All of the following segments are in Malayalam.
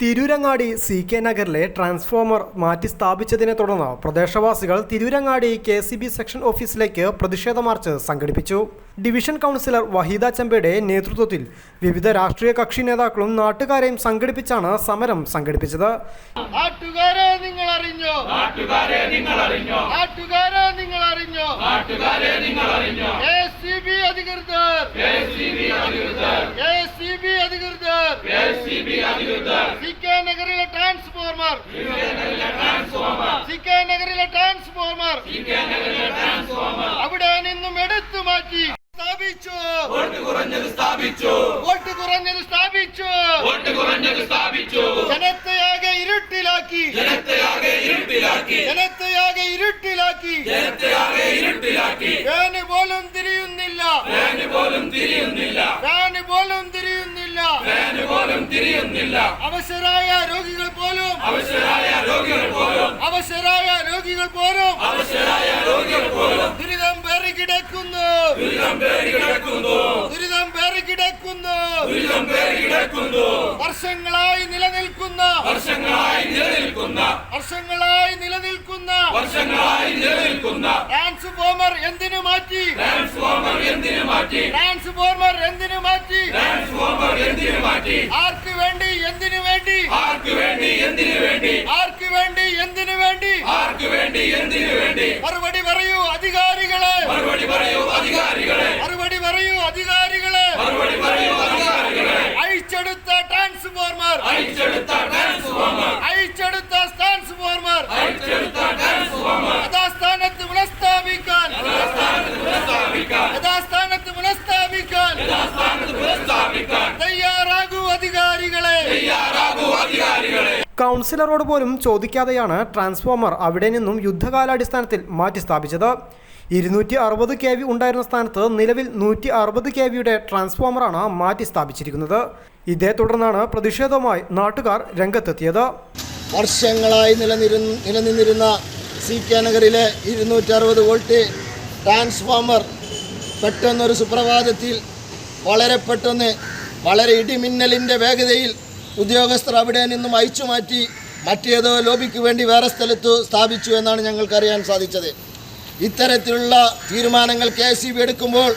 തിരൂരങ്ങാടി സി കെ നഗറിലെ ട്രാൻസ്ഫോമർ മാറ്റി സ്ഥാപിച്ചതിനെ തുടർന്ന് പ്രദേശവാസികൾ Tirurangadi K C B section ഓഫീസിലേക്ക് പ്രതിഷേധ മാർച്ച് സംഘടിപ്പിച്ചു. ഡിവിഷൻ കൗൺസിലർ വഹീദ ചമ്പയുടെ നേതൃത്വത്തിൽ വിവിധ രാഷ്ട്രീയ കക്ഷി നേതാക്കളും നാട്ടുകാരെയും സംഘടിപ്പിച്ചാണ് സമരം സംഘടിപ്പിച്ചത്. നാട്ടുകാരെ നിങ്ങൾ അറിഞ്ഞോ നാട്ടുകാരെ നിങ്ങൾ അറിഞ്ഞോ നാട്ടുകാരെ നിങ്ങൾ അറിഞ്ഞോ നാട്ടുകാരെ നിങ്ങൾ അറിഞ്ഞോ കെ സി ബി അധികൃതർ. കെ സി ബി അധികൃതർ കെ സി ബി അധികൃതർ കെ സി കെ നഗറിലെ ട്രാൻസ്ഫോർമർ. സി കെ നഗറിലെ ട്രാൻസ്ഫോർമർ. അവിടെ തിരിയുന്നില്ല. അവശരായ രോഗികൾ പോലും. അവശരായ രോഗികൾ പോലും. അവശരായ രോഗികൾ പോലും. അവശരായ രോഗികൾ പോലും. ദുരിതം പേറി കിടക്കുന്നു. ദുരിതം പേറി കിടക്കുന്നു. ദുരിതം പേറി കിടക്കുന്നു. ദുരിതം പേറി കിടക്കുന്നു. വർഷങ്ങളായി നിലനിൽക്കുന്ന. വർഷങ്ങളായി നിലനിൽക്കുന്ന. വർഷങ്ങളായി നിലനിൽക്കുന്ന വർഷങ്ങളായി നിലനിൽക്കുന്ന ട്രാൻസ്ഫോമർ എന്തിനു മാറ്റി? ട്രാൻസ്ഫോമർ എന്തിനു മാറ്റി? ട്രാൻസ്ഫോമർ എന്തിനു മാറ്റി? ട്രാൻസ്ഫോമർ എന്തിനു മാറ്റി? ആർക്ക് വേണ്ടി എന്തിനു വേണ്ടി? ആർക്ക് വേണ്ടി എന്തിനു വേണ്ടി? ആർക്ക് വേണ്ടി എന്തിനു വേണ്ടി? ആർക്ക് വേണ്ടി എന്തിനു വേണ്ടി? മറുപടി പറയൂ അധികാരികളെ. മറുപടി പറയൂ അധികാരികളെ. മറുപടി പറയൂ അധികാരികളെ. മറുപടി പറയൂ അധികാരികളെ. അഴിച്ചെടുത്ത ട്രാൻസ്ഫോർമർ അഴിച്ചെടുത്ത ട്രാൻസ്ഫോർമർ അഴിച്ചെടുത്ത ട്രാൻസ്ഫോർമർ അഴിച്ചെടുത്ത ട്രാൻസ്ഫോർമർ യഥാസ്ഥാനത്ത് പുനഃസ്ഥാപിക്കാൻ യഥാസ്ഥാനത്ത് പുനഃസ്ഥാപിക്കാൻ. യഥാസ്ഥാനത്ത് പുനഃസ്ഥാപിക്കാൻ. തയ്യാറാകൂ അധികാരികളെ. കൗൺസിലറോട് പോലും ചോദിക്കാതെയാണ് ട്രാൻസ്ഫോമർ അവിടെ നിന്നും യുദ്ധകാലാടിസ്ഥാനത്തിൽ മാറ്റി സ്ഥാപിച്ചത്. ഇരുന്നൂറ്റി അറുപത് കെ വി ഉണ്ടായിരുന്ന സ്ഥാനത്ത് നിലവിൽ നൂറ്റി അറുപത് കെ വിയുടെ ട്രാൻസ്ഫോമറാണ് മാറ്റി സ്ഥാപിച്ചിരിക്കുന്നത്. ഇതേ തുടർന്നാണ് പ്രതിഷേധവുമായി നാട്ടുകാർ രംഗത്തെത്തിയത്. വർഷങ്ങളായി നിലനിരുന്ന നിലനിന്നിരുന്ന സി കെ നഗറിലെ ഇരുന്നൂറ്റി അറുപത് വോൾട്ട് ട്രാൻസ്ഫോമർ പെട്ടെന്നൊരു സുപ്രഭാതത്തിൽ വളരെ പെട്ടെന്ന് വളരെ ഇടിമിന്നലിന്റെ വേഗതയിൽ ഉദ്യോഗസ്ഥർ അവിടെ നിന്നും അയച്ചു മാറ്റി മറ്റേതോ ലോബിക്ക് വേണ്ടി വേറെ സ്ഥലത്ത് സ്ഥാപിച്ചു എന്നാണ് ഞങ്ങൾക്കറിയാൻ സാധിച്ചത്. ഇത്തരത്തിലുള്ള തീരുമാനങ്ങൾ കെ എസ് എടുക്കുമ്പോൾ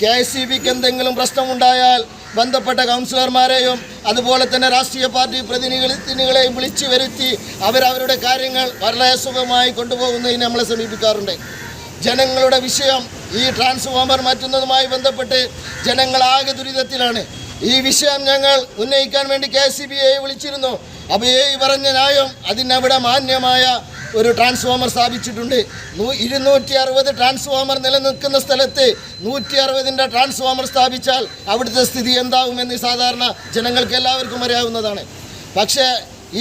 കെ എസ് സി ബിക്ക് എന്തെങ്കിലും പ്രശ്നമുണ്ടായാൽ ബന്ധപ്പെട്ട കൗൺസിലർമാരെയും അതുപോലെ തന്നെ രാഷ്ട്രീയ പാർട്ടി പ്രതിനിധികളെയും വിളിച്ചു വരുത്തി അവരവരുടെ കാര്യങ്ങൾ വളരെ സുഖമായി കൊണ്ടുപോകുന്നതിന് നമ്മളെ സമീപിക്കാറുണ്ട്. ജനങ്ങളുടെ വിഷയം ഈ ട്രാൻസ്ഫോമർ മാറ്റുന്നതുമായി ബന്ധപ്പെട്ട് ജനങ്ങൾ ആകെ ദുരിതത്തിലാണ്. ഈ വിഷയം ഞങ്ങൾ ഉന്നയിക്കാൻ വേണ്ടി കെ സി ബി വിളിച്ചിരുന്നു. അപ്പോൾ ഏ പറഞ്ഞ ന്യായം അതിനവിടെ മാന്യമായ ഒരു ട്രാൻസ്ഫോമർ സ്ഥാപിച്ചിട്ടുണ്ട്. ഇരുന്നൂറ്റി അറുപത് ട്രാൻസ്ഫോമർ നിലനിൽക്കുന്ന സ്ഥലത്ത് നൂറ്റി അറുപതിന്റെ ട്രാൻസ്ഫോമർ സ്ഥാപിച്ചാൽ അവിടുത്തെ സ്ഥിതി എന്താവുമെന്ന് സാധാരണ ജനങ്ങൾക്ക് എല്ലാവർക്കും അറിയാവുന്നതാണ്. പക്ഷേ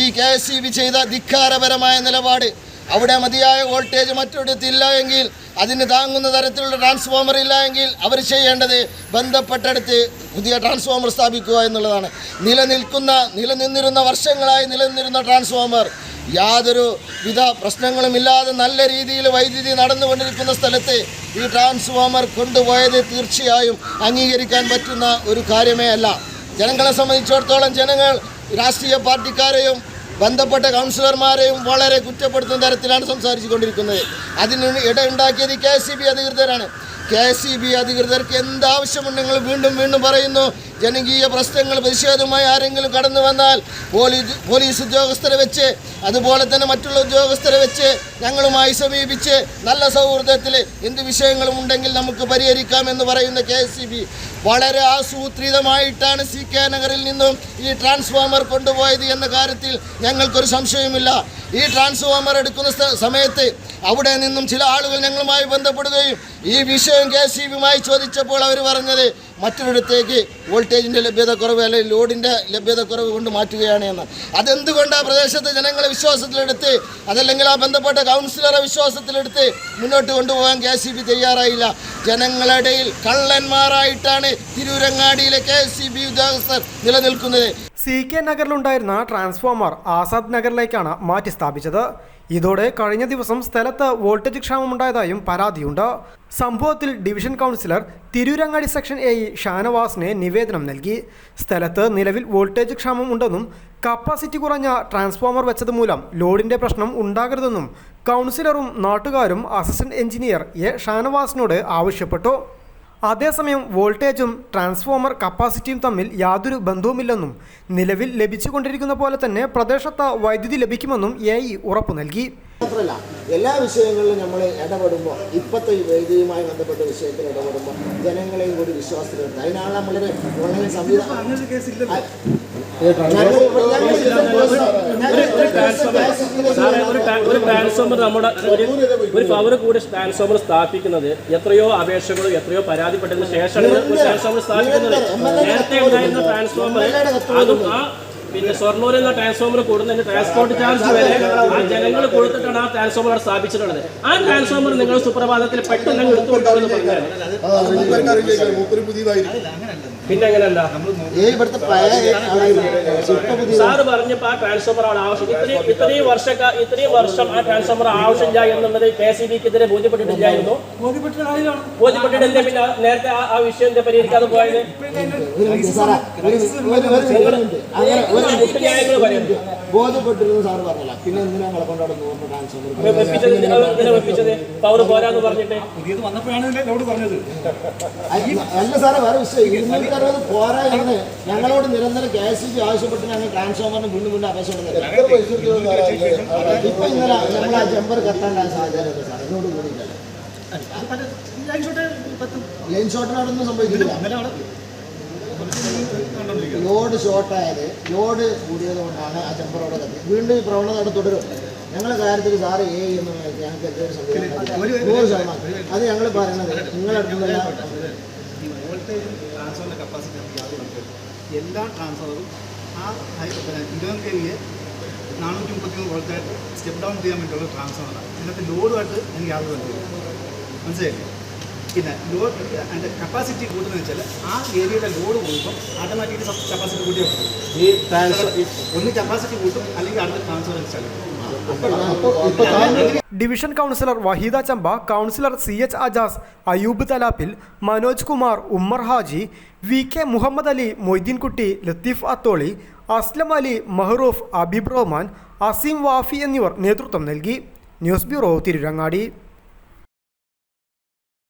ഈ കെ എസ് ചെയ്ത ധിക്കാരപരമായ നിലപാട് അവിടെ മതിയായ വോൾട്ടേജ് മറ്റൊരിടത്തില്ല എങ്കിൽ അതിന് താങ്ങുന്ന തരത്തിലുള്ള ട്രാൻസ്ഫോമർ ഇല്ല എങ്കിൽ അവർ ചെയ്യേണ്ടത് ബന്ധപ്പെട്ടടുത്ത് പുതിയ ട്രാൻസ്ഫോമർ സ്ഥാപിക്കുക എന്നുള്ളതാണ്. നിലനിൽക്കുന്ന നിലനിന്നിരുന്ന വർഷങ്ങളായി നിലനിന്നിരുന്ന ട്രാൻസ്ഫോമർ യാതൊരു വിധ പ്രശ്നങ്ങളുമില്ലാതെ നല്ല രീതിയിൽ വൈദ്യുതി നടന്നുകൊണ്ടിരിക്കുന്ന സ്ഥലത്ത് ഈ ട്രാൻസ്ഫോമർ കൊണ്ടുപോയത് തീർച്ചയായും അംഗീകരിക്കാൻ പറ്റുന്ന ഒരു കാര്യമേ അല്ല. ജനങ്ങളെ സംബന്ധിച്ചിടത്തോളം ജനങ്ങൾ രാഷ്ട്രീയ പാർട്ടിക്കാരെയും ബന്ധപ്പെട്ട കൗൺസിലർമാരെയും വളരെ കുറ്റപ്പെടുത്തുന്ന തരത്തിലാണ് സംസാരിച്ചു കൊണ്ടിരിക്കുന്നത് അതിന് ഇടയുണ്ടാക്കിയത് കെ സി ബി അധികൃതരാണ്. കെ സി ബി അധികൃതർക്ക് എന്താവശ്യമുണ്ടെങ്കിലും വീണ്ടും വീണ്ടും പറയുന്നു ജനകീയ പ്രശ്നങ്ങൾ പ്രതിഷേധവുമായി ആരെങ്കിലും കടന്നു വന്നാൽ പോലീസ് പോലീസ് ഉദ്യോഗസ്ഥരെ വെച്ച് അതുപോലെ തന്നെ മറ്റുള്ള ഉദ്യോഗസ്ഥരെ വെച്ച് ഞങ്ങളുമായി സമീപിച്ച് നല്ല സൗഹൃദത്തിൽ എന്ത് വിഷയങ്ങളും ഉണ്ടെങ്കിൽ നമുക്ക് പരിഹരിക്കാം എന്ന് പറയുന്ന കെ വളരെ ആസൂത്രിതമായിട്ടാണ് സി കെ നഗറിൽ നിന്നും ഈ ട്രാൻസ്ഫോമർ കൊണ്ടുപോയത് എന്ന കാര്യത്തിൽ ഞങ്ങൾക്കൊരു സംശയമില്ല ഈ ട്രാൻസ്ഫോമർ എടുക്കുന്ന സമയത്ത് അവിടെ നിന്നും ചില ആളുകൾ ഞങ്ങളുമായി ബന്ധപ്പെടുകയും ഈ വിഷയം കെ സി ബിയുമായി ചോദിച്ചപ്പോൾ അവർ പറഞ്ഞത് മറ്റൊരിടത്തേക്ക് വോൾട്ടേജിന്റെ ലഭ്യതക്കുറവ് അല്ലെങ്കിൽ ലോഡിന്റെ ലഭ്യതക്കുറവ് കൊണ്ട് മാറ്റുകയാണ് എന്ന്. അതെന്തുകൊണ്ട് ആ പ്രദേശത്തെ ജനങ്ങളെ വിശ്വാസത്തിലെടുത്ത് അതല്ലെങ്കിൽ ആ ബന്ധപ്പെട്ട കൗൺസിലറെ വിശ്വാസത്തിലെടുത്ത് മുന്നോട്ട് കൊണ്ടുപോകാൻ കെ സി ബി തയ്യാറായില്ല? ജനങ്ങളുടെ ഇടയിൽ കള്ളന്മാരായിട്ടാണ് തിരൂരങ്ങാടിയിലെ കെ സി ബി ഉദ്യോഗസ്ഥർ നിലനിൽക്കുന്നത്. സി കെ നഗറിലുണ്ടായിരുന്ന ട്രാൻസ്ഫോമർ ആസാദ് നഗറിലേക്കാണ് മാറ്റി സ്ഥാപിച്ചത്. ഇതോടെ കഴിഞ്ഞ ദിവസം സ്ഥലത്ത് വോൾട്ടേജ് ക്ഷാമമുണ്ടായതായും പരാതിയുണ്ട്. സംഭവത്തിൽ division councillor Tirurangadi section A ഷാനവാസിന് നിവേദനം നൽകി. സ്ഥലത്ത് നിലവിൽ വോൾട്ടേജ് ക്ഷാമം ഉണ്ടെന്നും കപ്പാസിറ്റി കുറഞ്ഞ ട്രാൻസ്ഫോമർ വെച്ചത് മൂലം ലോഡിന്റെ പ്രശ്നം ഉണ്ടാകരുതെന്നും കൗൺസിലറും നാട്ടുകാരും അസിസ്റ്റന്റ് എഞ്ചിനീയർ എ ഷാനവാസിനോട് ആവശ്യപ്പെട്ടു. അതേസമയം വോൾട്ടേജും ട്രാൻസ്ഫോമർ കപ്പാസിറ്റിയും തമ്മിൽ യാതൊരു ബന്ധവുമില്ലെന്നും നിലവിൽ ലഭിച്ചുകൊണ്ടിരിക്കുന്ന പോലെ തന്നെ പ്രദേശത്ത് വൈദ്യുതി ലഭിക്കുമെന്നും എ ഉറപ്പു നൽകി. മാത്രമല്ല എല്ലാ വിഷയങ്ങളിലും നമ്മൾ ഇടപെടുമ്പോൾ ഇപ്പോഴത്തെ ഈ വൈദ്യുതിയുമായി ബന്ധപ്പെട്ട വിഷയത്തിൽ ഇടപെടുമ്പോൾ ജനങ്ങളെയും കൂടി വിശ്വാസത്തിലുണ്ട്. അതിനാണ് നമ്മളൊരു ഓൺലൈൻ സംവിധാനം ഒരു ട്രാ- ഒരു ട്രാൻസ്ഫോമർ നമ്മുടെ ഒരു ഒരു പവർ കൂടി ട്രാൻസ്ഫോമർ സ്ഥാപിക്കുന്നത് എത്രയോ അപേക്ഷകളും എത്രയോ പരാതിപ്പെട്ടതിന് ശേഷമാണ് ഒരു ട്രാൻസ്ഫോമർ സ്ഥാപിക്കുന്നത്. നേരത്തെ ഉണ്ടായിരുന്ന ട്രാൻസ്ഫോമർ അതും ആ പിന്നെ ഷൊർണൂരിൽ നിന്ന് ട്രാൻസ്ഫോമർ കൂടുന്നതിന് ട്രാൻസ്പോർട്ട് ചാർജ് വരെ ആ ജനങ്ങൾ കൊടുത്തിട്ടാണ് ആ ട്രാൻസ്ഫോമർ അവിടെ സ്ഥാപിച്ചിട്ടുള്ളത്. ആ ട്രാൻസ്ഫോമർ നിങ്ങൾ സുപ്രഭാതത്തിൽ പെട്ടെന്ന് പറഞ്ഞാൽ പിന്നെ സാറ് പറഞ്ഞപ്പോ ആ ട്രാൻസ്ഫോമർ ആണ് ആവശ്യം. ഇത്രയും ഇത്രയും വർഷക്ക ഇത്രയും വർഷം ആ ട്രാൻസ്ഫോമർ ആവശ്യമില്ല എന്നുള്ളത് കെ സി ബിക്ക് എതിരെ ബോധ്യപ്പെട്ടിട്ടില്ലായിരുന്നു ബോധ്യപ്പെട്ടിട്ടില്ല. പിന്നെ നേരത്തെ ആ ആ വിഷയം പരിഹരിക്കാതെ പോയത്? ബോധ്യപ്പെട്ടിരുന്നു സാറ് പറഞ്ഞില്ല. പിന്നെ എന്തിനാ ഞങ്ങളെ കൊണ്ടാണ് നൂറ് ട്രാൻസ്ഫോമർ വെപ്പിച്ചത് എന്തിനാ എന്തിനാ വെപ്പിച്ചത് പവർ പോരാന്ന് പറഞ്ഞിട്ട്. അല്ല സാറേ വേറെ വിഷയം. ഇരുന്നൂറ്റി അറുപത് പോരാ എന്ന് ഞങ്ങളോട് നിരന്തരം കെ എസ് സി ആവശ്യപ്പെട്ട് ഞങ്ങൾ ട്രാൻസ്ഫോമറിന് വീണ്ടും വീണ്ടും അപേക്ഷ കൊടുക്കുന്നത് ഇപ്പൊ ഇന്നലെ നമ്മൾ ആ ജമ്പർ കത്താനുള്ള സാഹചര്യം സാർ എന്നോട് കൂടിയില്ലല്ലോ ലൈൻ ഷോട്ടിനോടൊന്നും സംഭവിക്കില്ല. ലോഡ് ഷോർട്ടായത് ലോഡ് കൂടിയത് കൊണ്ടാണ് ആ ചെമ്പറോടെ കത്തി വീണ്ടും ഈ പ്രവണത അവിടെ തുടരും ഞങ്ങളുടെ കാര്യത്തിൽ സാറ് എ എന്ന് ഞങ്ങൾക്ക് എന്തൊരു സംവിധാനം നൂറ് ശതമാനം അത് ഞങ്ങൾ പറയുന്നത് നിങ്ങളുടെ ബന്ധമില്ല എല്ലാ ട്രാൻസ്ഫറും ആ ഇരുപത് കെ വിയെ നാനൂറ്റി മുപ്പത്തി മൂന്ന് വോൾട്ടായിട്ട് സ്റ്റെപ്പ് ഡൗൺ ചെയ്യാൻ വേണ്ടിയുള്ള ട്രാൻസ്ഫറാണ് ഇതിനകത്ത് ലോഡുമായിട്ട് എനിക്ക് യാതൊരു ബന്ധമില്ല മനസ്സിലായില്ലേ പിന്നെ ലോഡ് അതിന്റെ കപ്പാസിറ്റി കൂട്ടുന്നത് വെച്ചാൽ ആ ഏരിയയുടെ ലോഡ് കൂടുമ്പോൾ ഓട്ടോമാറ്റിക്കലി കപ്പാസിറ്റി കൂട്ടിയാൽ ഈ ട്രാൻസ്ഫർ ഒന്ന് കപ്പാസിറ്റി കൂട്ടും അല്ലെങ്കിൽ അടുത്ത ട്രാൻസ്ഫർ വെച്ചാൽ division councillor Waheeda Chamba councillor C H Ajas Ayub Thalappil Manoj Kumar Ummar Haji V K Muhammad Ali Moideenkutty Latheef Atholi Aslam Ali Mehroof Abib Rahman Azeem Wafi എന്നിവർ നേതൃത്വം നൽകി. News bureau Tirurangadi.